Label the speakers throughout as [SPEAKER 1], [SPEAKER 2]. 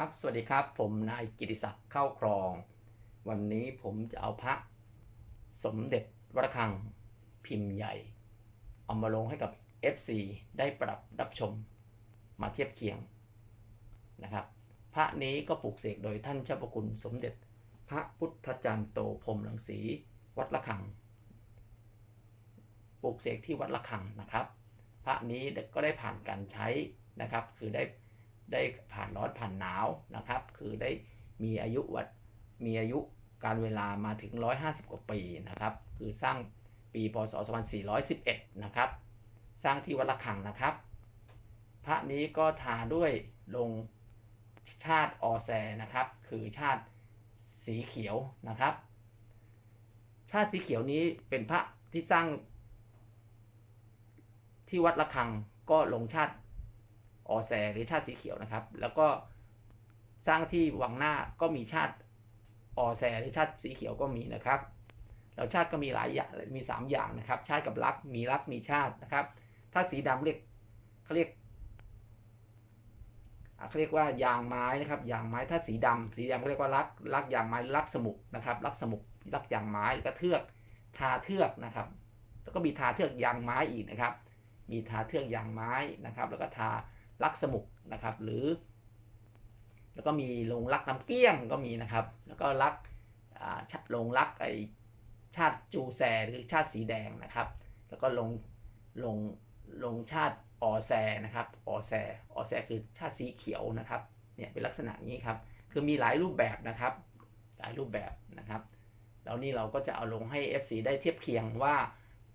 [SPEAKER 1] ครับ สวัสดีครับ ผมนายกิติศักดิ์เข้าครอง วันนี้ผมจะเอาพระสมเด็จวัดระฆังพิมพ์ใหญ่ เอามาลงให้กับ FC ได้ปรับรับชมมาเทียบเคียงนะครับ พระนี้ก็ปลูกเสกโดยท่านเจ้าประคุณสมเด็จ พระพุทธจารย์โตพรมหมรังสีวัดระฆัง ปลูกเสกที่วัดระฆังนะครับ พระนี้ก็ได้ผ่านการใช้นะครับ คือได้ ได้ผ่านร้อนผ่านหนาวนะครับ คือได้มีอายุวัดมีอายุการเวลามาถึง 150 กว่าปีนะครับ คือสร้างปีพศ 2411 นะครับ สร้างที่วัดระฆังนะครับ พระนี้ก็ทาด้วยลงชาติออแซนะครับ คือชาติสีเขียวนะครับ ชาติสีเขียวนี้เป็นพระที่สร้างที่วัดระฆังก็ลงชาติ ออแซหรือชาติสีเขียวนะครับ แล้วก็สร้างที่วังหน้าก็มีชาติออแซหรือชาติสีเขียวก็มีนะครับแล้วชาติก็มีหลายอย่างมี 3 อย่างนะครับ ชาติกับรักมีรักมีชาตินะครับ ถ้าสีดำเรียกเขาเรียกเขาเรียกว่ายางไม้นะครับ ยางไม้ถ้าสีดำสีดำเขาเรียกว่ารักรักยางไม้รักสมุกนะครับรักสมุกรักยางไม้แล้วก็เทือกทาเทือกนะครับ แล้วก็มีทาเทือกยางไม้อีกนะครับ มีทาเทือกยางไม้นะครับ แล้วก็ทา ลักสมุกนะครับ หรือ แล้วก็มีลงลักน้ำเกี้ยงก็มีนะครับ แล้วก็ลักลงลักไอชาติจูแซหรือชาติสีแดงนะครับ แล้วก็ลงลงลงชาติออแซนะครับออแซออแซคือชาติสีเขียวนะครับเนี่ยเป็นลักษณะนี้ครับคือมีหลายรูปแบบนะครับ หลายรูปแบบนะครับแล้วนี่เราก็จะเอาลงให้ FC ได้เทียบเคียงว่า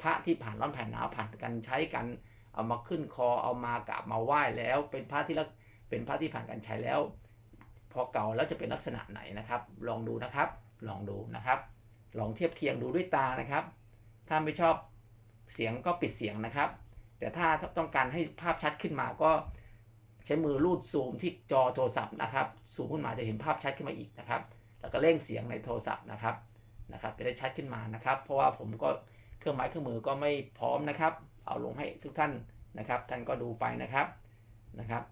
[SPEAKER 1] พระที่ผ่านร้อนผ่านหนาวผ่านกันใช้กัน เอามาขึ้นคอเอามากราบมาไหว้แล้ว เป็นพระที่เป็นพระที่ผ่านการใช้แล้ว พอเก่าแล้วจะเป็นลักษณะไหนนะครับ ลองดูนะครับ ลองดูนะครับ ลองเทียบเคียงดูด้วยตานะครับ ถ้าไม่ชอบเสียงก็ปิดเสียงนะครับ แต่ถ้าต้องการให้ภาพชัดขึ้นมาก็ใช้มือลูดซูมที่จอโทรศัพท์นะครับ ซูมขึ้นมาจะเห็นภาพชัดขึ้นมาอีกนะครับ แล้วก็เร่งเสียงในโทรศัพท์นะครับนะครับจะได้ชัดขึ้นมานะครับ เพราะว่าผมก็เครื่องไม้เครื่องมือก็ไม่พร้อมนะครับ เอาลงให้ทุกท่านนะครับท่านก็ดูไปนะครับนะครับ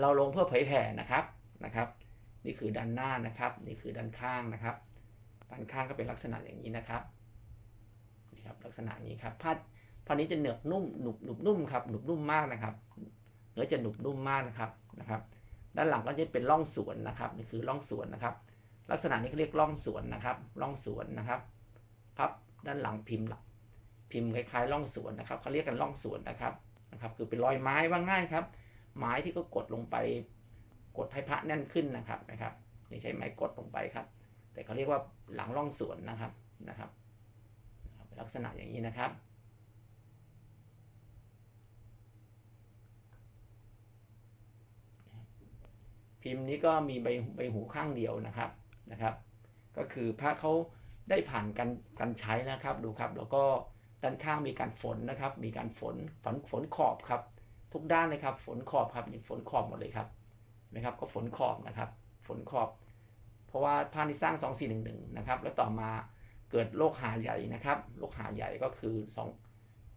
[SPEAKER 1] เราลงเพื่อเผยแผ่นะครับนะครับ นี่คือด้านหน้านะครับ นี่คือด้านข้างนะครับด้านข้างก็เป็นลักษณะอย่างนี้นะครับนี่ครับลักษณะนี้ครับผ้าผ้านี้จะเหนือกนุ่มหนุบหนุบนุ่มครับหนุบนุ่มมากนะครับเนื้อจะหนุบนุ่มมากนะครับนะครับ ด้านหลังก็จะเป็นร่องสวนนะครับนี่คือร่องสวนนะครับ ลักษณะนี้เขาเรียกร่องสวนนะครับร่องสวนนะครับพับด้านหลังพิมพ์หลัก พิมพ์คล้ายๆร่องสวนนะครับเขาเรียกกันร่องสวนนะครับนะครับ คือเป็นรอยไม้ว่าง่ายครับ ไม้ที่ก็กดลงไป กดให้พระแน่นขึ้นนะครับนะครับนี่ใช้ไม้กดลงไปครับ แต่เขาเรียกว่าหลังร่องสวนนะครับนะครับลักษณะอย่างนี้นะครับพิมพ์นี้ก็มีใบใบหูข้างเดียวนะครับนะครับ ก็คือพระเขาได้ผ่านการการใช้นะครับดูครับ แล้วก็ ด้านข้างมีการฝนนะครับ มีการฝนฝนฝนขอบครับ ทุกด้านเลยครับ ฝนขอบครับนี่ฝนขอบหมดเลยครับนะครับ ก็ฝนขอบนะครับ ฝนขอบ เพราะว่าพระนี่สร้าง 2411 นะครับ แล้วต่อมาเกิดโรคหาใหญ่นะครับโรคหาใหญ่ก็คือ 2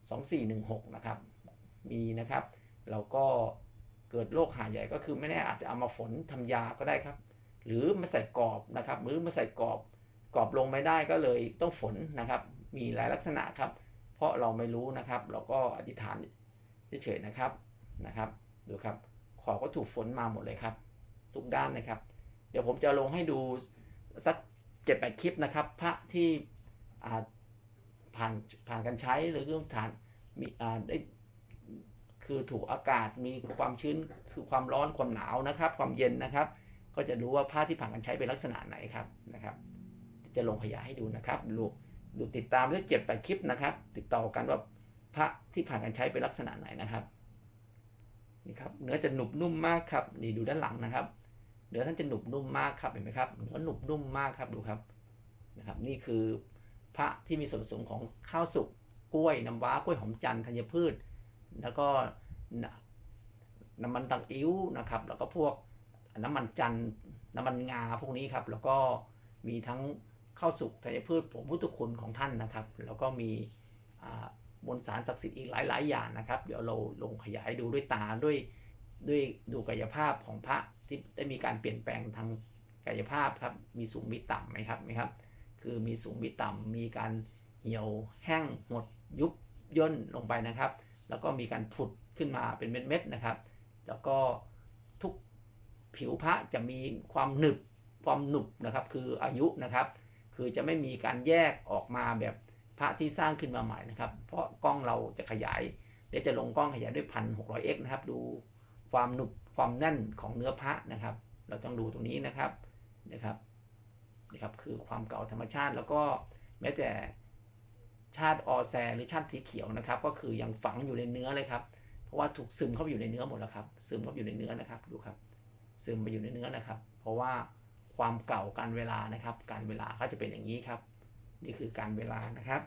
[SPEAKER 1] 2416 นะครับ มีนะครับ เราก็เกิดโรคหาใหญ่ก็คือไม่แน่อาจจะเอามาฝนทำยาก็ได้ครับ หรือมาใส่กรอบนะครับหรือมาใส่กรอบกรอบลงไม่ได้ก็เลยต้องฝนนะครับ มีหลายลักษณะครับ เพราะเราไม่รู้นะครับ เราก็อธิษฐานเฉยๆนะครับนะครับ ดูครับ ขอก็ถูกฝนมาหมดเลยครับ ทุกด้านนะครับ เดี๋ยวผมจะลงให้ดูสักเจ็ดแปดคลิปนะครับ พระที่ผ่านผ่านการใช้หรือผ่องฐานมีอ่าได้คือถูกอากาศมีความชื้นคือความร้อนความหนาวนะครับ ความเย็นนะครับ ก็จะรู้ว่าผ้าที่ผ่านการใช้เป็นลักษณะไหนครับนะครับ จะลงขยายให้ดูนะครับดู ดูติดตามด้วยเจ็ดแปดคลิปนะครับ ติดต่อกันว่าพระที่ผ่านการใช้เป็นลักษณะไหนนะครับนี่ครับเนื้อจะหนุบนุ่มมากครับนี่ดูด้านหลังนะครับเนื้อท่านจะหนุบนุ่มมากครับเห็นไหมครับเนื้อหนุบนุ่มมากครับดูครับนะครับ นี่คือพระที่มีส่วนผสมของข้าวสุกกล้วยน้ำว้ากล้วยหอมจันทร์ธัญพืช แล้วก็น้ำมันตังอิ้วนะครับ แล้วก็พวกน้ำมันจันทร์น้ำมันงาพวกนี้ครับ แล้วก็มีทั้ง ข้าสุกธัญพืชผงพุทธคุณของท่านนะครับ แล้วก็มีมวลสารศักดิ์สิทธิ์อีกหลาย ๆ อย่างนะครับ เดี๋ยวเราลงขยายดูด้วยตาด้วยด้วยดูกายภาพของพระที่ได้มีการเปลี่ยนแปลงทางกายภาพครับ มีสูงมีต่ำไหมครับไหมครับ คือมีสูงมีต่ำมีการเหี่ยวแห้งหดยุบย่นลงไปนะครับ แล้วก็มีการผุดขึ้นมาเป็นเม็ด ๆ นะครับ แล้วก็ทุกผิวพระจะมีความหนึบความหนุบนะครับ คืออายุนะครับ คือจะไม่มีการแยกออกมาแบบพระที่สร้างขึ้นมาใหม่นะครับ เพราะกล้องเราจะขยาย เดี๋ยวจะลงกล้องขยายด้วยพันหกร้อยเอ็กนะครับ ดูความหนุบความแน่นของเนื้อพระนะครับ เราต้องดูตรงนี้นะครับนะครับนะครับ คือความเก่าธรรมชาติแล้วก็แม้แต่ชาติออแซหรือชาติสีเขียวนะครับ ก็คือยังฝังอยู่ในเนื้อเลยครับ เพราะว่าถูกซึมเข้าไปอยู่ในเนื้อหมดแล้วครับ ซึมเข้าไปอยู่ในเนื้อนะครับ ดูครับ ซึมไปอยู่ในเนื้อนะครับ เพราะว่า ความเก่าการเวลานะครับ การเวลาก็จะเป็นอย่างนี้ครับ นี่คือการเวลานะครับ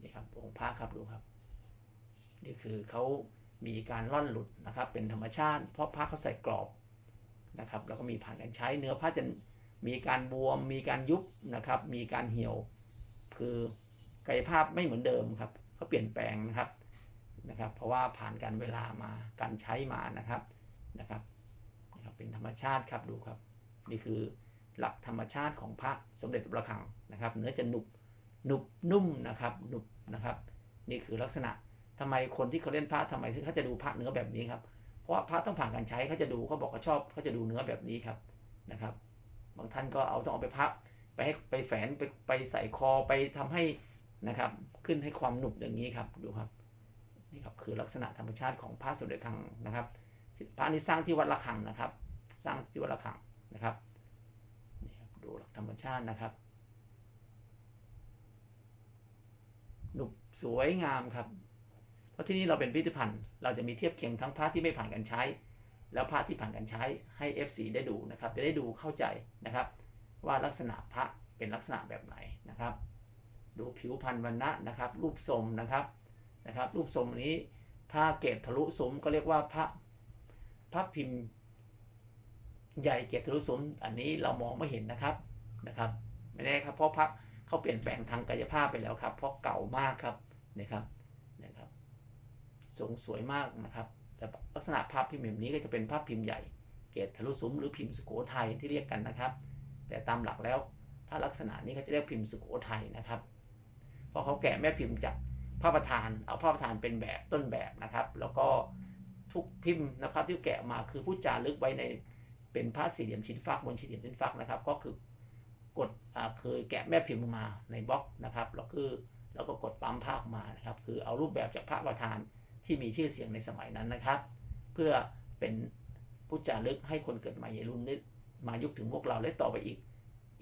[SPEAKER 1] นี่ครับองค์พระครับดูครับ นี่คือเขามีการล่อนหลุดนะครับ เป็นธรรมชาติ เพราะพระเขาใส่กรอบนะครับ แล้วก็มีผ่านการใช้เนื้อพระจะมีการบวม มีการยุบนะครับ มีการเหี่ยว คือกายภาพไม่เหมือนเดิมครับเขาเปลี่ยนแปลงนะครับนะครับ เพราะว่าผ่านการเวลามาการใช้มานะครับนะครับ เป็นธรรมชาติครับดูครับ นี่คือหลักธรรมชาติของพระสมเด็จพระคลังนะครับ เนื้อจะหนุบหนุบนุ่มนะครับหนุบนะครับ นี่คือลักษณะทำไมคนที่เขาเล่นพระทำไมเขาจะดูพระเนื้อแบบนี้ครับ เพราะพระต้องผ่านการใช้เขาจะดูเขาบอกเขาชอบเขาจะดูเนื้อแบบนี้ครับนะครับ บางท่านก็เอาต้องเอาไปพับไปให้ไปแฝนไปไปใส่คอไปทำให้นะครับ ขึ้นให้ความหนุบอย่างนี้ครับดูครับนี่ครับคือลักษณะธรรมชาติของพระสมเด็จคลังนะครับพระนี้สร้างที่วัดระฆังนะครับ สร้างที่วัดระฆังนะครับนี่ครับดูหลักธรรมชาตินะครับหนุบสวยงามครับ เพราะที่นี่เราเป็นพิพิธภัณฑ์ เราจะมีเทียบเคียงทั้งพระที่ไม่ผ่านการใช้ แล้วพระที่ผ่านการใช้ให้ FC ได้ดูนะครับ จะได้ดูเข้าใจนะครับ ว่าลักษณะพระเป็นลักษณะแบบไหนนะครับ ดูผิวพรรณวันณะนะครับ รูปทรงนะครับนะครับ รูปทรงนี้ถ้าเกตทะลุสมก็เรียกว่าพระพระพิมพ์ ใหญ่เกตทะลุสมอันนี้เรามองไม่เห็นนะครับนะครับ ไม่ได้ครับเพราะพระเขาเปลี่ยนแปลงทางกายภาพไปแล้วครับ เพราะเก่ามากครับนะครับนะครับทรงสวยมากนะครับแต่ลักษณะภาพพิมพ์แบบนี้ก็จะเป็นภาพพิมพ์ใหญ่ เกตทะลุซุ้มหรือพิมพ์สุโขทัยที่เรียกกันนะครับ แต่ตามหลักแล้วถ้าลักษณะนี้เขาจะเรียกพิมพ์สุโขทัยนะครับ เพราะเขาแกะแม่พิมพ์จากพระประธานเอาพระประธานเป็นแบบต้นแบบนะครับ แล้วก็ทุกพิมพ์นะครับที่แกะมาคือผู้จารึกไว้ใน เป็นพระสี่เหลี่ยมชิ้นฟักบนสี่เหลี่ยมชิ้นฟักนะครับ ก็คือกดอเคยแกะแม่พิมพ์มาในบล็อกนะครับแล้วคือแล้วก็กดปั๊มภาพมานะครับ คือเอารูปแบบจากพระประธานที่มีชื่อเสียงในสมัยนั้นนะครับ เพื่อเป็นผู้จารึกให้คนเกิดใหม่รุ่นได้มายุคถึงพวกเราและต่อไปอีก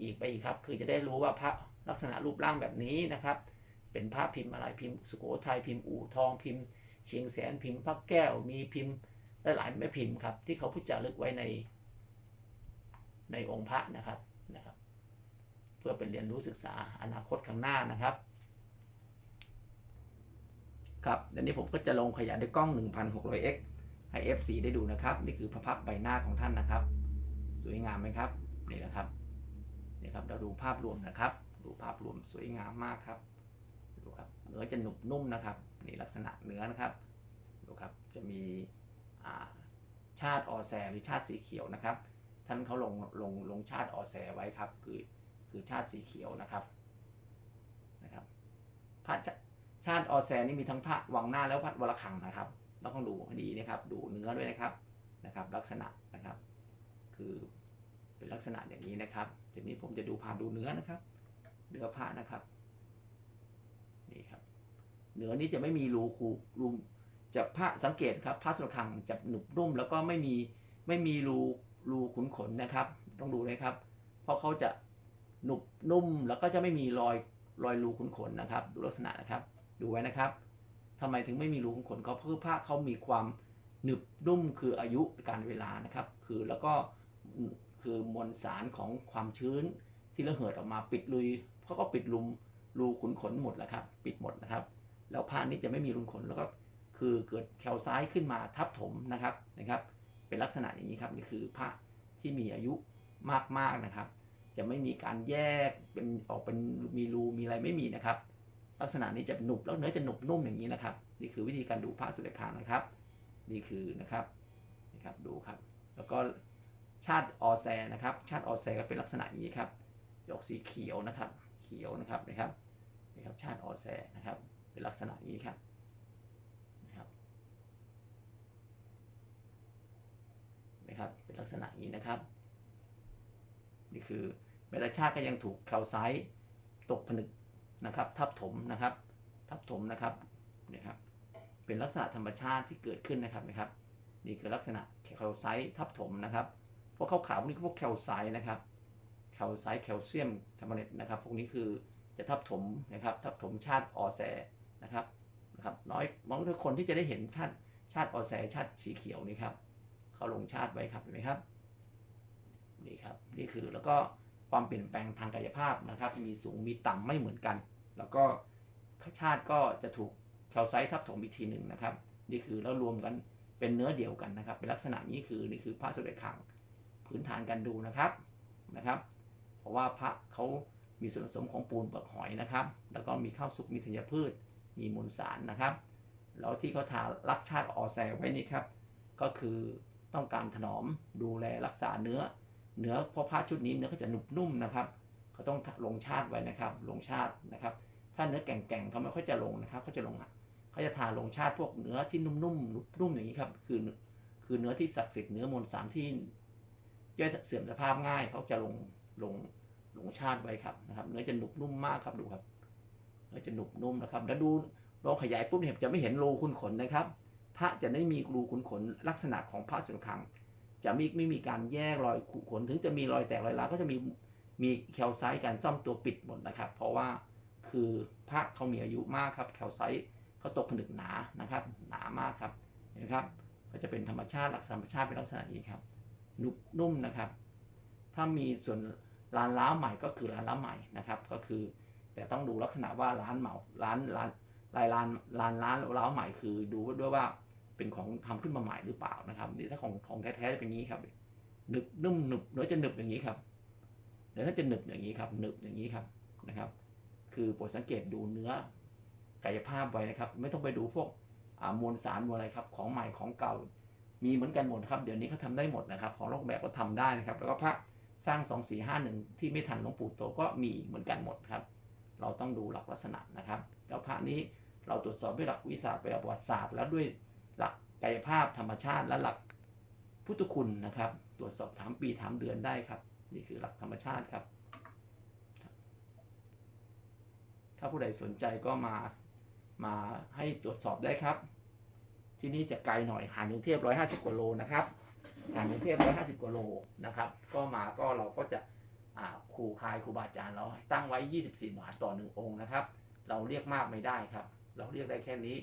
[SPEAKER 1] อีกไปอีกครับ คือจะได้รู้ว่าพระลักษณะรูปร่างแบบนี้นะครับ เป็นภาพพิมพ์อะไรพิมพ์สุโขทัยพิมพ์อู่ทองพิมพ์ เชียงแสนพิมพ์พระแก้วมีพิมพ์หลายๆแม่พิมพ์ครับที่เขาพุจารึกไว้ใน ในองค์พระนะครับนะครับ เพื่อเป็นเรียนรู้ศึกษาอนาคตข้างหน้านะครับ ครับเดี๋ยวนี้ผมก็จะลงขยายด้วยกล้อง 1600x ให้ F4 ได้ดูนะครับ นี่คือพระพักใบหน้าของท่านนะครับ สวยงามไหมครับนี่นะครับนี่ครับเราดูภาพรวมนะครับ ดูภาพรวมสวยงามมากครับดูครับเนื้อจะหนุบนุ่มนะครับนี่ลักษณะเนื้อนะครับดูครับจะมีาชาติออแซหรือชาติสีเขียวนะครับ ท่านเขาลงลงลงชาติออแซไว้ครับ คือคือชาติสีเขียวนะครับนะครับพระชาชาติออแซนี่มีทั้งพระวังหน้าแล้วพระวรคังนะครับเราต้องดูให้ดีนะครับ ดูเนื้อด้วยนะครับนะครับ ลักษณะนะครับ คือเป็นลักษณะอย่างนี้นะครับทีนี้ผมจะดูพาดูเนื้อนะครับเนื้อพระนะครับนี่ครับเนื้อนี้จะไม่มีรูคูรูจะพระสังเกตครับพระสุรคังจะหนุบนุ่มแล้วก็ไม่มีไม่มีรู รูขุนขนนะครับ ต้องดูนะครับ เพราะเขาจะหนุบนุ่มแล้วก็จะไม่มีรอยรอยรูขุนขนนะครับ ดูลักษณะนะครับ ดูไว้นะครับทำไมถึงไม่มีรูขุนขนเขาเพื่อพระเขามีความหนึบนุ่มคืออายุการเวลานะครับ คือแล้วก็คือมวลสารของความชื้นที่ระเหิดออกมาปิดลุยเขาก็ปิดลุมรูขุนขนหมดแล้วครับ ปิดหมดนะครับ แล้วผ้านี้จะไม่มีรูขุนขนแล้วก็คือเกิดแคลซ้ายขึ้นมาทับถมนะครับนะครับ เป็นลักษณะอย่างนี้ครับนี่คือพระที่มีอายุมากๆนะครับ จะไม่มีการแยกเป็นออกเป็นมีรูมีอะไรไม่มีนะครับ ลักษณะนี้จะหนุบแล้วเนื้อจะหนุบนุ่มอย่างนี้นะครับ นี่คือวิธีการดูพระสุดคางนะครับ นี่คือนะครับนะครับดูครับ แล้วก็ชาติออแซนะครับ ชาติออแซก็เป็นลักษณะอย่างนี้ครับจะอกสีเขียวนะครับ เขียวนะครับนะครับนะครับชาติออแซนะครับ เป็นลักษณะอย่างนี้ครับ นะครับ เป็นลักษณะนี้นะครับ นี่คือเมลาชาติก็ยังถูกแคลไซต์ตกผนึกนะครับ ทับถมนะครับ ทับถมนะครับนี่ครับ เป็นลักษณะธรรมชาติที่เกิดขึ้นนะครับนะครับ นี่คือลักษณะแคลไซต์ทับถมนะครับพวกขาวๆพวกนี้คือพวกแคลไซต์นะครับแคลไซต์แคลเซียมคาร์บอเนตนะครับ พวกนี้คือจะทับถมนะครับทับถมชาติออแซนะครับนะครับน้อยมองทุกคนที่จะได้เห็นชาติชาติออแซชาติสีเขียวนี่ครับ เขาลงชาติไว้ครับเห็นไหมครับนี่ครับนี่คือแล้วก็ความเปลี่ยนแปลงทางกายภาพนะครับ มีสูงมีต่ำไม่เหมือนกัน แล้วก็ชาติก็จะถูกแคลไซต์ทับถมอีกทีหนึ่งนะครับ นี่คือแล้วรวมกันเป็นเนื้อเดียวกันนะครับ เป็นลักษณะนี้คือนี่คือพระสมเด็จขังพื้นฐานการดูนะครับนะครับ เพราะว่าพระเขามีส่วนผสมของปูนเปลือกหอยนะครับ แล้วก็มีข้าวสุกมีธัญพืช มีมูลสารนะครับ แล้วที่เขาทารักชาติออแซไว้นี่ครับ ก็คือ ต้องการถนอมดูแลรักษาเนื้อ เนื้อเพราะผ้าชุดนี้เนื้อเขาจะหนุบนุ่มนะครับเขาต้องลงชาติไว้นะครับ ลงชาตินะครับ ถ้าเนื้อแก่งๆเขาไม่ค่อยจะลงนะครับเขาจะลงอะเขาจะทาลงชาติพวกเนื้อที่นุ่มๆนุ่มๆอย่างนี้ครับคือคือเนื้อที่ศักดิ์สิทธิ์เนื้อมวลสารที่ย่อยเสื่อมสภาพง่ายเขาจะลงลงลงชาติไว้ครับนะครับเนื้อจะหนุบนุ่มมากครับดูครับเนื้อจะหนุบนุ่มนะครับ แล้วดูลองขยายปุ๊บเนี่ยจะไม่เห็นรูขุนขนนะครับ พระจะไม่มีรูขุนขนลักษณะของพระสงฆ์ขัง จะไม่ไม่มีการแยกรอยขุนขนถึงจะมีรอยแตกรอยร้าวก็จะมีมีแคลไซต์การซ่อมตัวปิดหมดนะครับ เพราะว่าคือพระเขามีอายุมากครับแคลไซต์เขาตกผนึกหนานะครับ หนามากครับนะครับก็จะเป็นธรรมชาติหลักธรรมชาติเป็นลักษณะนี้ครับนุ่มนุ่มนะครับ ถ้ามีส่วนร้านล้าวใหม่ก็คือร้านล้าวใหม่นะครับ ก็คือ แต่ต้องดูลักษณะว่าร้านเหมาร้านร้านรายร้านร้านร้านล้าวใหม่คือดูด้วยว่า เป็นของทำขึ้นมาใหม่หรือเปล่านะครับนี่ถ้าของของแท้ๆจะเป็นอย่างนี้ครับหนึบนุ่มหนึบเนื้อจะหนึบอย่างนี้ครับเดี๋ยวถ้าจะหนึบอย่างนี้ครับหนึบอย่างนี้ครับนะครับ คือโปรดสังเกตดูเนื้อกายภาพไว้นะครับ ไม่ต้องไปดูพวกมวลสารมวลอะไรครับ ของใหม่ของเก่ามีเหมือนกันหมดครับ เดี๋ยวนี้เขาทาได้หมดนะครับ ของลกแบบก็ทำได้นะครับ แล้วก็พระสร้าง 2 4 5 1 ที่ไม่ทันหลวงปู่โตก็มีเหมือนกันหมดครับ เราต้องดูหลักลักษณะนะครับ แล้วพระนี้เราตรวจสอบด้วยหลักวิชาประวัติศาสตร์ แล้วด้วย หลักกายภาพธรรมชาติและหลักพุทธคุณนะครับ ตรวจสอบถามปีถามเดือนได้ครับ นี่คือหลักธรรมชาติครับ ถ้าผู้ใดสนใจก็มามาให้ตรวจสอบได้ครับ ที่นี่จะไกลหน่อยห่างกรุงเทพ150กว่าโลนะครับห่างกรุงเทพ150กว่าโลนะครับ ก็มาก็เราก็จะอ่ครูคายครูบาอาจารย์เราตั้งไว้ 24 บาทต่อหนึ่งองค์นะครับ เราเรียกมากไม่ได้ครับ เราเรียกได้แค่นี้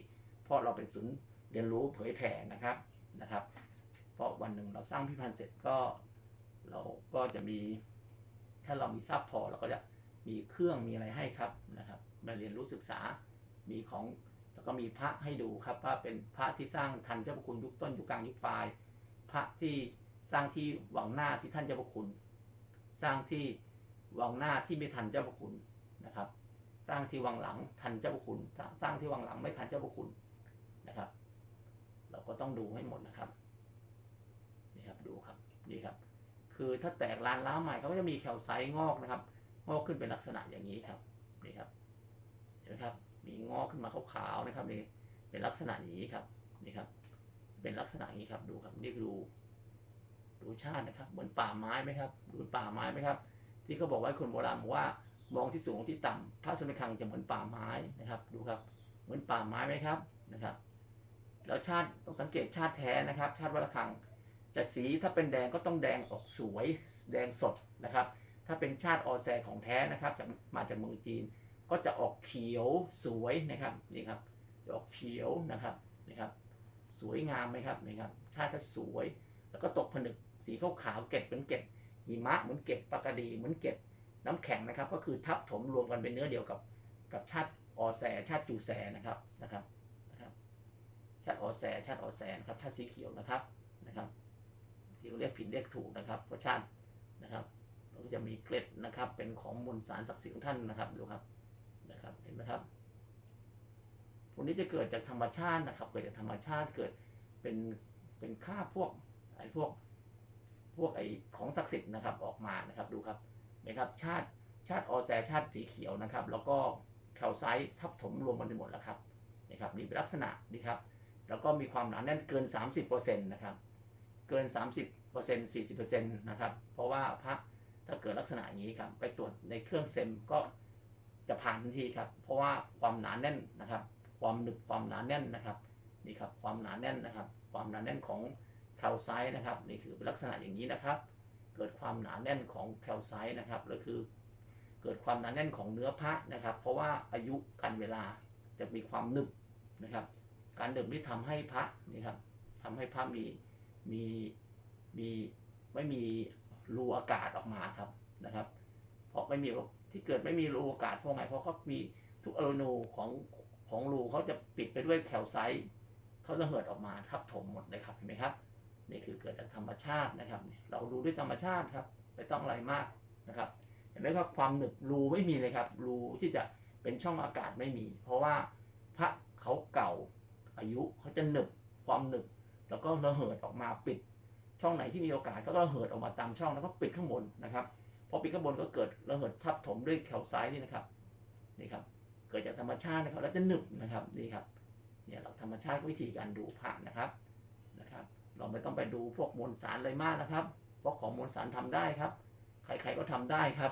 [SPEAKER 1] เพราะเราเป็นศูนย์ เรียนรู้เผยแผ่นะครับนะครับ เพราะวันหนึ่งเราสร้างพิพิธภัณฑ์เสร็จก็เราก็จะมี ถ้าเรามีทรัพย์พอเราก็จะมีเครื่องมีอะไรให้ครับนะครับมาเรียนรู้ศึกษามีของแล้วก็มีพระให้ดูครับว่าเป็นพระที่สร้างทันเจ้าพระคุณยุคต้นยุคกลางยุคปลาย พระที่สร้างที่หวังหน้าที่ท่านเจ้าพระคุณ สร้างที่หวังหน้าที่ไม่ทันเจ้าพระคุณนะครับ สร้างที่วังหลังทันเจ้าพระคุณ สร้างที่วังหลังไม่ทันเจ้าพระคุณนะครับ เราก็ต้องดูให้หมดนะครับนี่ครับดูครับนี่ครับ คือถ้าแตกลานล้าวใหม่เขาก็จะมีแคลไซต์งอกนะครับ งอกขึ้นเป็นลักษณะอย่างนี้ครับนี่ครับเห็นไหมครับ มีงอกขึ้นมาขาวๆนะครับนี่เป็นลักษณะอย่างนี้ครับนี่ครับ เป็นลักษณะอย่างนี้ครับดูครับนี่คือดูดูชาตินะครับ เหมือนป่าไม้ไหมครับดูป่าไม้ไหมครับ ที่เขาบอกไว้คนโบราณว่ามองที่สูงที่ต่ำพระสมเด็จคังจะเหมือนป่าไม้นะครับ ดูครับ เหมือนป่าไม้ไหมครับนะครับ แล้วชาติต้องสังเกตชาติแท้นะครับ ชาติวัดระฆังจะสีถ้าเป็นแดงก็ต้องแดงออกสวย แดงสดนะครับ ถ้าเป็นชาติออแซของแท้นะครับจะมาจากเมืองจีน ก็จะออกเขียวสวยนะครับนี่ครับจะออกเขียวนะครับนี่ครับ สวยงามไหมครับนี่ครับชาติก็สวย แล้วก็ตกผนึกสีขาวขาวเกล็ดเป็นเกล็ดหิมะเหมือนเกล็ดปากกาดีเหมือนเกล็ดน้ำแข็งนะครับ ก็คือทับถมรวมกันเป็นเนื้อเดียวกับกับชาติออแซชาติจูแซนะครับนะครับ ชาติออแซชาติออแซนครับชาติสีเขียวนะครับนะครับ ที่เรียกผิดเรียกถูกนะครับเพราะชาตินะครับเราก็จะมีเกล็ดนะครับ เป็นของมวลสารศักดิ์สิทธิ์ของท่านนะครับดูครับนะครับเห็นไหมครับพวกนี้จะเกิดจากธรรมชาตินะครับ เกิดจากธรรมชาติเกิดเป็นเป็นค่าพวกไอ้พวกพวกไอ้ของศักดิ์สิทธิ์นะครับออกมานะครับดูครับนะครับชาติชาติออแซชาติสีเขียวนะครับ แล้วก็แคลไซต์ทับถมรวมกันไปหมดแล้วครับนะครับนี่เป็นลักษณะนี่ครับ แล้วก็มีความหนาแน่นเกิน 30%นะครับ เกิน 30% 40%นะครับ เพราะว่าพระถ้าเกิดลักษณะอย่างนี้ครับ ไปตรวจในเครื่องเซมก็จะผ่านทันทีครับ เพราะว่าความหนาแน่นนะครับ ความหนึบความหนาแน่นนะครับ นี่ครับ ความหนาแน่นนะครับ ความหนาแน่นของแคลไซต์นะครับ นี่คือลักษณะอย่างนี้นะครับ เกิดความหนาแน่นของแคลไซต์นะครับก็คือ เกิดความหนาแน่นของเนื้อพระนะครับ เพราะว่าอายุการเวลาจะมีความหนึบนะครับ การดื่มที่ทำให้พระนี่ครับทำให้พระมีมีมีไม่มีรูอากาศออกมาครับนะครับ เพราะไม่มีที่เกิดไม่มีรูอากาศเพราะไงเพราะเขามีทุกอนูของของรูเขาจะปิดไปด้วยแคลไซต์เขาจะเหิดออกมาทับถมหมดเลยครับเห็นไหมครับนี่คือเกิดจากธรรมชาตินะครับ เราดูด้วยธรรมชาติครับไม่ต้องอะไรมากนะครับเห็นไหมครับความหนึบรูไม่มีเลยครับรูที่จะเป็นช่องอากาศไม่มี เพราะว่าพระเขาเก่า อายุเขาจะหนึบความหนึบแล้วก็ระเหิดออกมาปิด ช่องไหนที่มีโอกาสก็ระเหิดออกมาตามช่องแล้วก็ปิดข้างบนนะครับพอปิดข้างบนก็เกิดระเหิดทับถมด้วยแคลไซต์นี่นะครับนี่ครับเกิดจากธรรมชาตินะครับแล้วจะหนึบนะครับนี่ครับเนี่ยเราธรรมชาติวิธีการดูผ่านนะครับนะครับ เราไม่ต้องไปดูพวกมวลสารอะไรมากนะครับ เพราะของมวลสารทำได้ครับ ใครๆก็ทำได้ครับ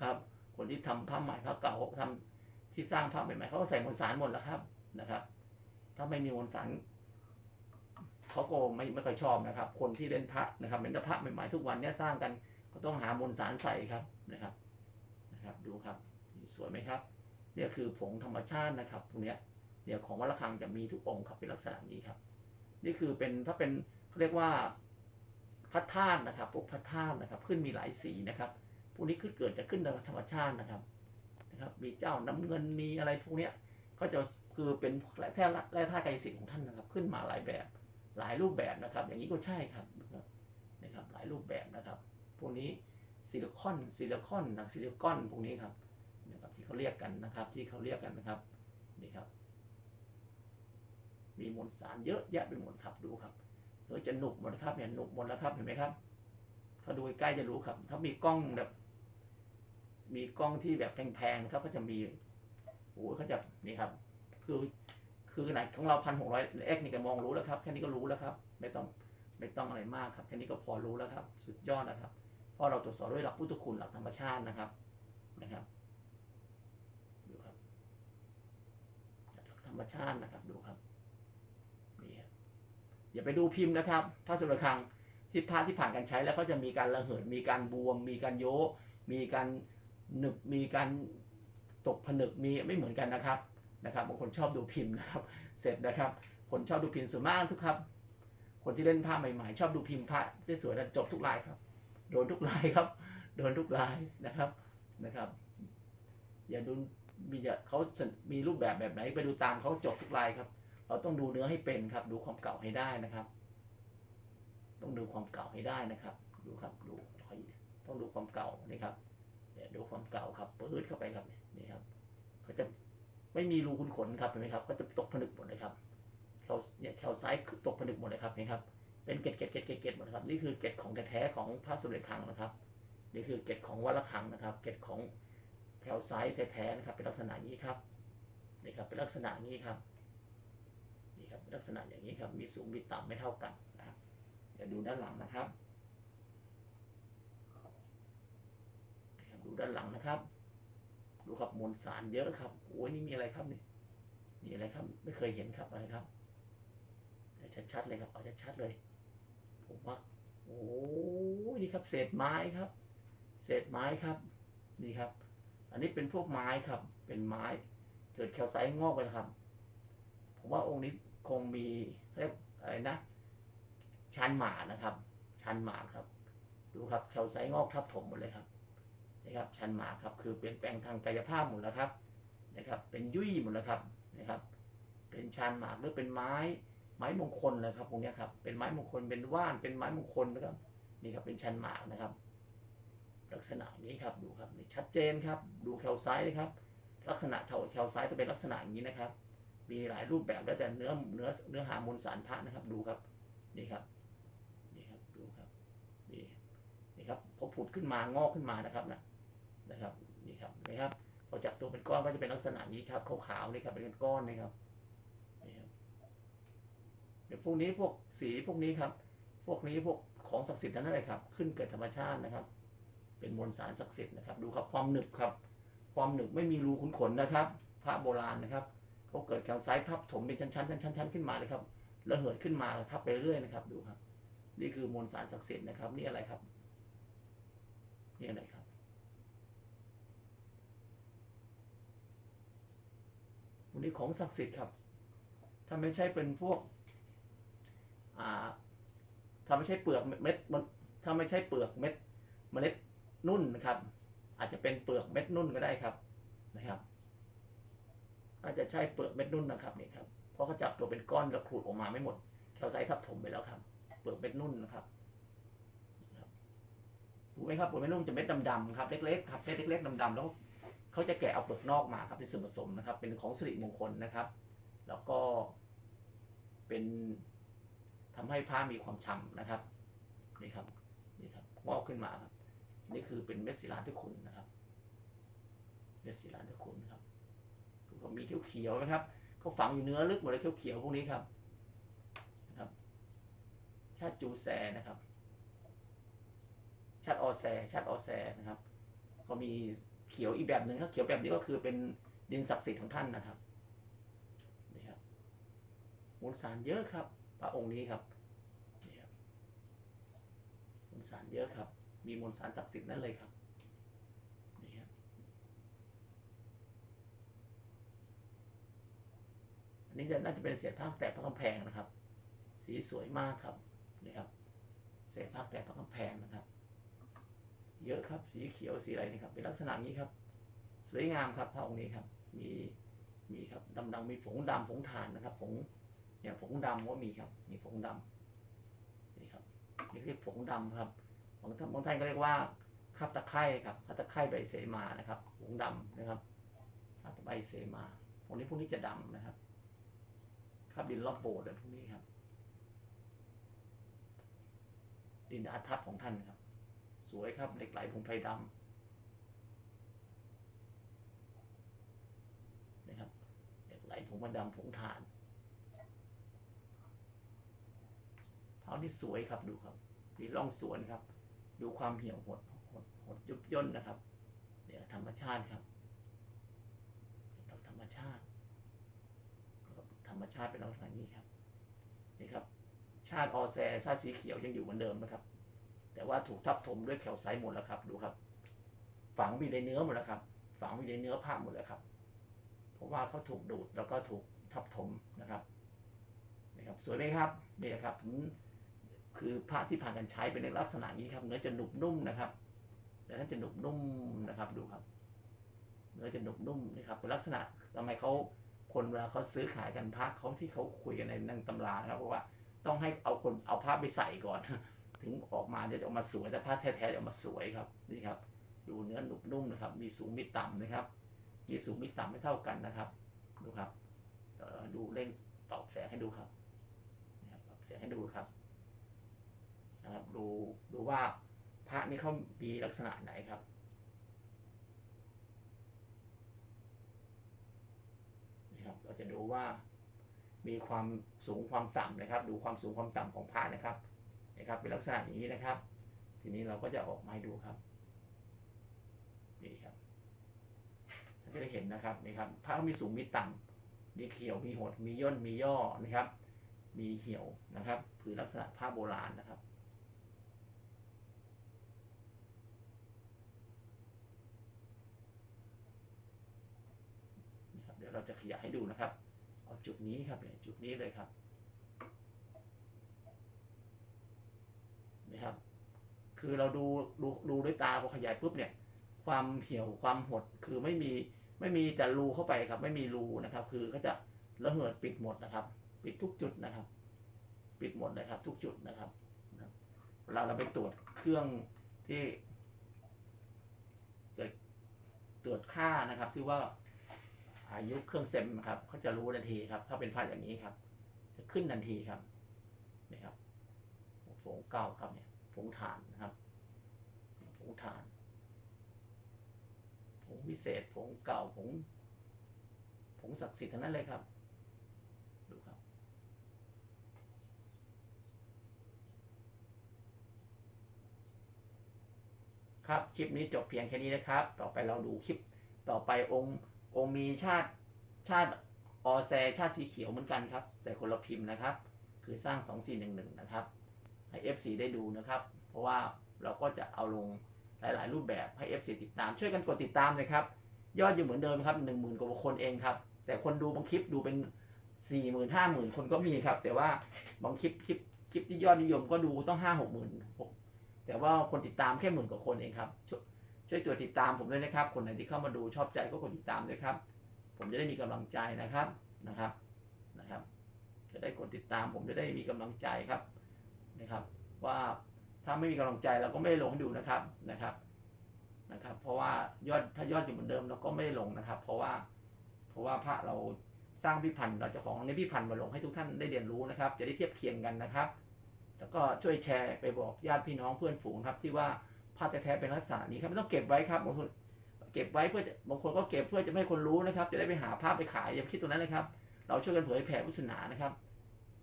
[SPEAKER 1] ครับ คนที่ทำผ้าใหม่ผ้าเก่าทำที่สร้างผ้าใหม่ๆเขาก็ใส่มวลสารหมดแล้วครับนะครับ ถ้าไม่มีมวลสารเขาก็ไม่ไม่ค่อยชอบนะครับ คนที่เล่นพระนะครับเป็นพระใหม่ๆทุกวันเนี้สร้างกันก็ต้องหามวลสารใส่ครับนะครับนะครับ ดูครับสวยไหมครับเนี่ยคือผงธรรมชาตินะครับตรงเนี้ยเนี่ยของวัดระฆังจะมีทุกองค์ครับเป็นลักษณะนี้ครับ นี่คือเป็นถ้าเป็นเขาเรียกว่าพระธาตุนะครับพวกพระธาตุนะครับ ขึ้นมีหลายสีนะครับพวกนี้ขึ้นเกิดจะขึ้นโดยธรรมชาตินะครับนะครับ มีเจ้าน้ำเงินมีอะไรพวกเนี้ยก็จะ คือเป็นแร่แท้แร่ธาตุไกรสิทธิ์ของท่านนะครับ ขึ้นมาหลายแบบหลายรูปแบบนะครับ อย่างนี้ก็ใช่ครับนะครับหลายรูปแบบนะครับ พวกนี้ซิลิคอนซิลิคอนนะซิลิคอนพวกนี้ครับนะครับที่เขาเรียกกันนะครับ ที่เขาเรียกกันนะครับนี่ครับ มีมวลสารเยอะแยะไปหมดครับดูครับเดี๋ยวจะหนุบหมดครับเนี่ยหนุบหมดแล้วครับเห็นไหมครับถ้าดูใกล้จะรู้ครับ ถ้ามีกล้องแบบ มีกล้องที่แบบแพงๆครับก็จะมีโอ้เขาจะนี่ครับ คือคือขนาดของเราพันหกร้อยเอ็กนี่ก็มองรู้แล้วครับ แค่นี้ก็รู้แล้วครับ ไม่ต้องไม่ต้องอะไรมากครับ แค่นี้ก็พอรู้แล้วครับ สุดยอดนะครับ เพราะเราตรวจสอบด้วยหลักพุทธคุณหลักธรรมชาตินะครับนะครับดูครับหลักธรรมชาตินะครับดูครับนี่ครับอย่าไปดูพิมพ์นะครับพระสุรคังที่พระที่ผ่านการใช้แล้วเขาจะมีการระเหิดมีการบวม มีการโยมีการหนึบมีการตกผนึกมีไม่เหมือนกันนะครับ นะครับบางคนชอบดูพิมพ์นะครับ เสร็จนะครับ คนชอบดูพิมพ์ส่วนมากทุกครับ คนที่เล่นผ้าใหม่ๆ ชอบดูพิมพ์พระที่สวยแล้วจบทุกลายครับ โดนทุกลายครับ โดนทุกลายนะครับนะครับ อย่าดูมีจะเขามีรูปแบบแบบไหนไปดูตามเขาจบทุกลายครับ เราต้องดูเนื้อให้เป็นครับ ดูความเก่าให้ได้นะครับ ต้องดูความเก่าให้ได้นะครับ ดูครับดูต้องดูความเก่านะครับเดี๋ยวดูความเก่าครับปื๊ดเข้าไปครับนี่ครับเขาจะ ไม่มีรูขุนขนครับเห็นไหมครับ ก็จะตกผนึกหมดเลยครับแถวเนี่ยแถวซ้ายตกผนึกหมดเลยครับนี่ครับ เป็นเกล็ดเกล็ดเกล็ดเกล็ดเกล็ดหมดครับ นี่คือเกล็ดของแท้ของพระสมเด็จคลังนะครับ นี่คือเกล็ดของวัดระฆังนะครับ เกล็ดของแถวซ้ายแท้ๆนะครับ เป็นลักษณะอย่างนี้ครับ นี่ครับ เป็นลักษณะอย่างนี้ครับ นี่ครับลักษณะอย่างนี้ครับ มีสูงมีต่ำไม่เท่ากันนะครับ เดี๋ยวดูด้านหลังนะครับ ดูด้านหลังนะครับ มวลสารเยอะครับ โอ้ยนี่มีอะไรครับนี่มีอะไรครับ ไม่เคยเห็นครับอะไรครับเดี๋ยวชัดๆเลยครับ เอาชัดๆเลย ผมว่า โอ้ยนี่ครับ เศษไม้ครับ เศษไม้ครับ นี่ครับ อันนี้เป็นพวกไม้ครับ เป็นไม้ เกิดแคลไซต์งอกไปนะครับ ผมว่าองค์นี้คงมีเรียกอะไรนะ ชันหมานะครับ ชันหมาครับ ดูครับแคลไซต์งอกทับถมหมดเลยครับ นะครับชันหมากครับคือเปลี่ยนแปลงทางกายภาพหมดแล้วครับนะครับ เป็นยุ่ยหมดแล้วครับนะครับ เป็นชันหมากหรือเป็นไม้ไม้มงคลเลยครับพวกนี้ครับเป็นไม้มงคลเป็นว่านเป็นไม้มงคลนะครับนี่ครับเป็นชันหมากนะครับ ลักษณะนี้ครับดูครับนี่ชัดเจนครับ ดูแคลไซต์นะครับ ลักษณะเท่าแคลไซต์จะเป็นลักษณะอย่างนี้นะครับ มีหลายรูปแบบแล้วแต่เนื้อเนื้อเนื้อหามวลสารพระนะครับดูครับนี่ครับนี่ครับดูครับนี่นี่ครับพอผุดขึ้นมางอกขึ้นมานะครับนะ นะครับนี่ครับนะครับพอจับตัวเป็นก้อนก็จะเป็นลักษณะนี้ครับขาวๆนี่ครับเป็นก้อนนะครับนี่ครับเดี๋ยวพวกนี้พวกสีพวกนี้ครับ พวกนี้พวกของศักดิ์สิทธิ์ทั้งนั้นเลยครับ ขึ้นเกิดธรรมชาตินะครับ เป็นมวลสารศักดิ์สิทธิ์นะครับ ดูครับความหนึบครับ ความหนึบไม่มีรูขุนขนนะครับพระโบราณนะครับเขาเกิดแคลไซต์ทับถมเป็นชั้นๆชั้นๆชั้นๆขึ้นมาเลยครับระเหิดขึ้นมาทับไปเรื่อยนะครับ ดูครับ นี่คือมวลสารศักดิ์สิทธิ์นะครับ นี่อะไรครับ นี่อะไรครับ วันนี้ของศักดิ์สิทธิ์ครับ ถ้าไม่ใช่เป็นพวกอ่าถ้าไม่ใช่เปลือกเม็ดมันถ้าไม่ใช่เปลือกเม็ดเมล็ดนุ่นนะครับ อาจจะเป็นเปลือกเม็ดนุ่นก็ได้ครับนะครับ อาจจะใช่เปลือกเม็ดนุ่นนะครับนี่ครับเพราะเขาจับตัวเป็นก้อนแล้วขูดออกมาไม่หมดแคลไซต์ทับถมไปแล้วครับ เปลือกเม็ดนุ่นนะครับถูกไหมครับเปลือกเม็ดนุ่นจะเม็ดดำๆครับเล็กๆครับเม็ดเล็กๆดำๆแล้ว เขาจะแกะเอาเปลือกนอกมาครับเป็นส่วนผสมนะครับ เป็นของสิริมงคลนะครับ แล้วก็เป็นทำให้ผ้ามีความฉ่ำนะครับนี่ครับนี่ครับงอกขึ้นมาครับ นี่คือเป็นเม็ดศิลาทุกคุณนะครับ เม็ดศิลาทุกคุณครับก็มีเขียวๆนะครับเขาฝังอยู่เนื้อลึกหมดเลยเขียวๆพวกนี้ครับนะครับ ชาติจูแซนะครับ ชาติออแซชาติออแซนะครับ ก็มี เขียวอีกแบบหนึ่งครับเขียวแบบนี้ก็คือเป็นดินศักดิ์สิทธิ์ของท่านนะครับนี่ครับมวลสารเยอะครับพระองค์นี้ครับนี่ครับมวลสารเยอะครับ มีมวลสารศักดิ์สิทธิ์นั่นเลยครับนี่ครับอันนี้จะน่าจะเป็นเศษผ้าแตกพระกำแพงนะครับ สีสวยมากครับนี่ครับเศษผ้าแตกพระกำแพงนะครับ เยอะครับ สีเขียวสีอะไรนี่ครับเป็นลักษณะนี้ครับ สวยงามครับพระองค์นี้ครับ มีมีครับดำดำมีผงดำผงถ่านนะครับผงเนี่ยผงดำก็มีครับ มีผงดำนี่ครับนี่เรียกผงดำครับบางท่านบางท่านก็เรียกว่าข้าตะไคร่ครับข้าตะไคร่ใบเสมานะครับผงดำนะครับข้าวตะไคร่เสมาพวกนี้พวกนี้จะดำนะครับข้าวดินรอบโบสถ์อะไรพวกนี้ครับดินอาทับของท่านครับ สวยครับเหล็กไหลผงไพรดำนะครับเหล็กไหลผงมันดำผงถ่านเท้านี่สวยครับดูครับมีร่องสวนครับ ดูความเหี่ยวหดหดหดยุบย่นนะครับเนี่ยธรรมชาติครับธรรมชาติธรรมชาติเป็นลักษณะนี้ครับนี่ครับ ชาติออแซชาติสีเขียวยังอยู่เหมือนเดิมนะครับ แต่ว่าถูกทับถมด้วยแคลไซต์หมดแล้วครับ ดูครับ ฝังมีในเนื้อหมดแล้วครับ ฝังมีในเนื้อผ้าหมดแล้วครับ เพราะว่าเขาถูกดูดแล้วก็ถูกทับถมนะครับนี่ครับสวยไหมครับนี่ครับผมคือผ้าที่ผ่านการใช้เป็นลักษณะนี้ครับเนื้อจะหนุบนุ่มนะครับแต่ท่านจะหนุบนุ่มนะครับดูครับ เนื้อจะหนุบนุ่มนะครับเป็นลักษณะทำไมเขาคนเวลาเขาซื้อขายกันพระเขาที่เขาคุยกันในนั่งตำราครับเพราะว่าต้องให้เอาคนเอาผ้าไปใส่ก่อน ถึงออกมาเดี๋ยจะออกมาสวยแต่ผ้าแท้ๆจะออกมาสวยครับนี่ครับ ดูเนื้อหนุบนุ่มนะครับ มีสูงมีต่ำนะครับ มีสูงมีต่ำไม่เท่ากันนะครับ ดูครับดูเร่งตอบแสงให้ดูครับนะครับตอบแสงให้ดูครับนะครับดูดูว่าพระนี่เขามีลักษณะไหนครับนี่ครับ เราจะดูว่ามีความสูงความต่ำนะครับ ดูความสูงความต่ำของพระนะครับ นะครับเป็นลักษณะอย่างนี้นะครับ ทีนี้เราก็จะออกมาให้ดูครับนี่ครับท่านจะได้เห็นนะครับนี่ครับพระมีสูงมีต่ำมีเขียวมีหดมีย่นมีย่อนะครับ มีเหี่ยวนะครับ คือลักษณะผ้าโบราณนะครับเดี๋ยวเราจะขยายให้ดูนะครับ เอาจุดนี้ครับเนี่ยจุดนี้เลยครับ คือเราดูดูดูด้วยตาพอขยายปุ๊บเนี่ย ความเหี่ยวความหดคือไม่มีไม่มีแต่รูเข้าไปครับ ไม่มีรูนะครับ คือเขาจะระเหิดปิดหมดนะครับ ปิดทุกจุดนะครับ ปิดหมดเลยครับ ทุกจุดนะครับนะครับเวลาเราไปตรวจเครื่องที่จะตรวจค่านะครับ ที่ว่าอายุเครื่องเซมนะครับเขาจะรู้ทันทีครับ ถ้าเป็นพระอย่างนี้ครับ จะขึ้นทันทีครับนี่ครับผงเก่าครับเนี่ย ผงถ่านนะครับผงถ่านผงพิเศษผงเก่าผงผงศักดิ์สิทธิ์ทั้งนั้นเลยครับ ดูครับ ครับคลิปนี้จบเพียงแค่นี้นะครับ ต่อไปเราดูคลิปต่อไปองค์องค์มีชาติชาติออแซชาติสีเขียวเหมือนกันครับ แต่คนละพิมพ์นะครับ คือสร้าง 2411 นะครับ ให้ FC ได้ดูนะครับ เพราะว่าเราก็จะเอาลงหลาย ๆ รูปแบบให้ FC ติดตาม ช่วยกันกดติดตามนะครับ ยอดอยู่เหมือนเดิมครับ 10,000 กว่าคนเองครับ แต่คนดูบางคลิปดูเป็น 40,000 50,000 คนก็มีครับ แต่ว่าบางคลิปคลิปคลิปที่ยอดนิยมก็ดูต้อง 5 6 0 0 0 0แต่ว่าคนติดตามแค่หมื่นกว่าคนเองครับ ช่วยช่วยตัวติดตามผมด้วยนะครับ คนไหนที่เข้ามาดูชอบใจก็กดติดตามด้วยครับ ผมจะได้มีกำลังใจนะครับนะครับนะครับ จะได้กดติดตามผมจะได้มีกำลังใจครับ นะครับ ว่าถ้าไม่มีกำลังใจเราก็ไม่ได้ลงให้ดูนะครับนะครับนะครับ เพราะว่ายอดถ้ายอดอยู่เหมือนเดิมเราก็ไม่ได้ลงนะครับ เพราะว่าเพราะว่าพระเราสร้างพิพันธ์เราจะของในพิพันธ์มาลงให้ทุกท่านได้เรียนรู้นะครับ จะได้เทียบเคียงกันนะครับ แล้วก็ช่วยแชร์ไปบอกญาติพี่น้องเพื่อนฝูงครับ ที่ว่าผ้าแท้ๆเป็นลักษณะนี้ครับไม่ต้องเก็บไว้ครับบางคนเก็บไว้เพื่อบางคนก็เก็บเพื่อจะไม่ให้คนรู้นะครับ จะได้ไปหาภาพไปขายอย่าคิดตรงนั้นเลยครับ เราช่วยกันเผยแผ่พุทธศาสนานะครับ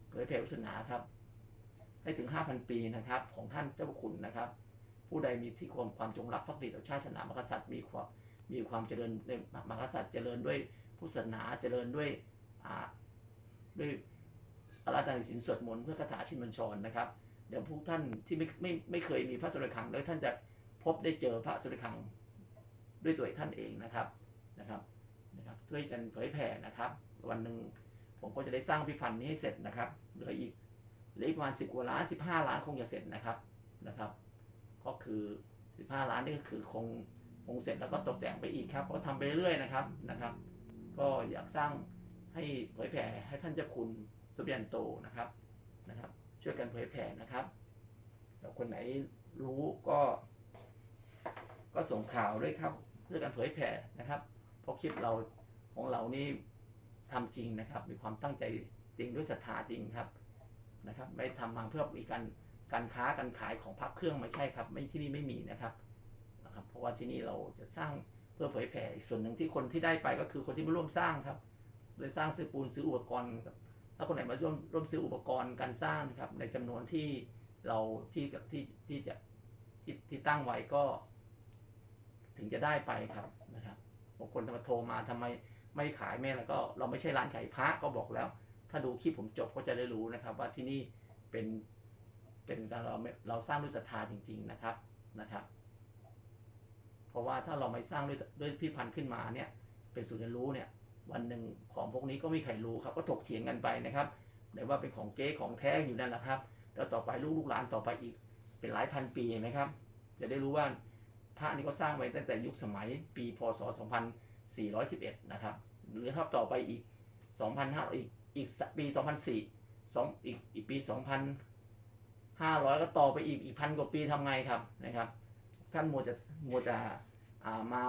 [SPEAKER 1] เผยแผ่พุทธศาสนาครับ ให้ถึง 5,000 ปีนะครับของท่านเจ้าพระคุณนะครับ ผู้ใดมีที่ความความจงรักภักดีต่อชาติศาสนามกษัตริย์มีความมีความเจริญในมหากษัตริย์เจริญด้วยพุทธศาสนาเจริญด้วยอ่าด้วยอาราธนาศีลสวดมนต์เพื่อคาถาชินบัญชรนะครับเดี๋ยวพวกท่านที่ไม่ไม่ไม่เคยมีพระสุริคังแล้วท่านจะพบได้เจอพระสุริคังด้วยตัวท่านเองนะครับนะครับนะครับช่วยกันเผยแผ่นะครับ วันหนึ่งผมก็จะได้สร้างพิพันธ์นี้ให้เสร็จนะครับเหลืออีก หลืออีกประมาณสิบกว่าล้านสิบห้าล้านคงจะเสร็จนะครับนะครับ ก็คือสิบห้าล้านนี่ก็คือคงคงเสร็จแล้วก็ตกแต่งไปอีกครับก็ทำไปเรื่อยๆนะครับนะครับ ก็อยากสร้างให้เผยแผ่ให้ท่านเจ้าคุณสุบยันโตนะครับนะครับ ช่วยกันเผยแผ่นะครับแล้วคนไหนรู้ก็ ก็ส่งข่าวด้วยครับช่วยกันเผยแผ่นะครับ เพราะคลิปเราของเรานี่ทำจริงนะครับ มีความตั้งใจจริงด้วยศรัทธาจริงครับ นะครับ ไม่ทำมาเพื่อมีการการค้าการขายของพักเครื่องไม่ใช่ครับ ไม่ที่นี่ไม่มีนะครับนะครับ เพราะว่าที่นี่เราจะสร้างเพื่อเผยแผ่อีกส่วนหนึ่งที่คนที่ได้ไปก็คือคนที่มาร่วมสร้างครับเลยสร้างซื้อปูนซื้ออุปกรณ์ครับถ้าคนไหนมาร่วมร่วมซื้ออุปกรณ์การสร้างครับในจำนวนที่เราที่ที่ที่จะที่ที่ตั้งไว้ก็ ถึงจะได้ไปครับนะครับบางคนมโทรมาทำไมไม่ขายแม่แล้วก็เราไม่ใช่ร้านขายพระก็บอกแล้ว ถ้าดูคลิปผมจบก็จะได้รู้นะครับ ว่าที่นี่เป็นเป็นการเราเราสร้างด้วยศรัทธาจริง ๆนะครับนะครับ เพราะว่าถ้าเราไม่สร้างด้วยด้วยพิพันธ์ขึ้นมาเนี่ย เป็นศูนย์เรียนรู้เนี่ย วันหนึ่งของพวกนี้ก็ไม่มีใครรู้ครับ ก็ถกเถียงกันไปนะครับแต่ว่าเป็นของเก๊ของแท้อยู่นั่นแหละครับแล้วต่อไปลูกลูกหลานต่อไปอีกเป็นหลายพันปีเห็นไหมครับ จะได้รู้ว่าพระนี้ก็สร้างไว้ตั้งแต่ยุคสมัยปีพศ 2411 นะครับ หรือถ้าต่อไปอีก 2,500อีก อีกปี 2004สองอีกอีกปี 2,500 ก็ต่อไปอีกอีกพันกว่าปีทำไงครับนะครับ ท่านมัวจะมัวจะอ่ามา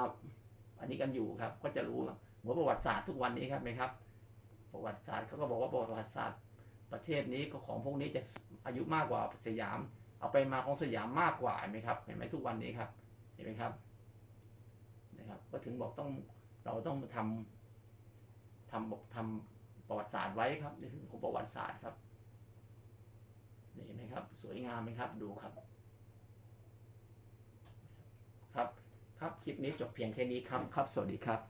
[SPEAKER 1] อันนี้กันอยู่ครับก็จะรู้หัวประวัติศาสตร์ทุกวันนี้ครับไหมครับ ประวัติศาสตร์เขาก็บอกว่าประวัติศาสตร์ ประเทศนี้ก็ของพวกนี้จะอายุมากกว่าสยาม เอาไปมาของสยามมากกว่าเห็นไหมครับเห็นไหมทุกวันนี้ครับเห็นไหมครับนะครับ ก็ถึงบอกต้องเราต้องทำทำบอกทำ ประวัติศาสตร์ไว้ครับนี่คือของประวัติศาสตร์ครับนี่เห็นไหมครับ สวยงามไหมครับดูครับ ครับครับคลิปนี้จบเพียงแค่นี้ครับครับ สวัสดีครับ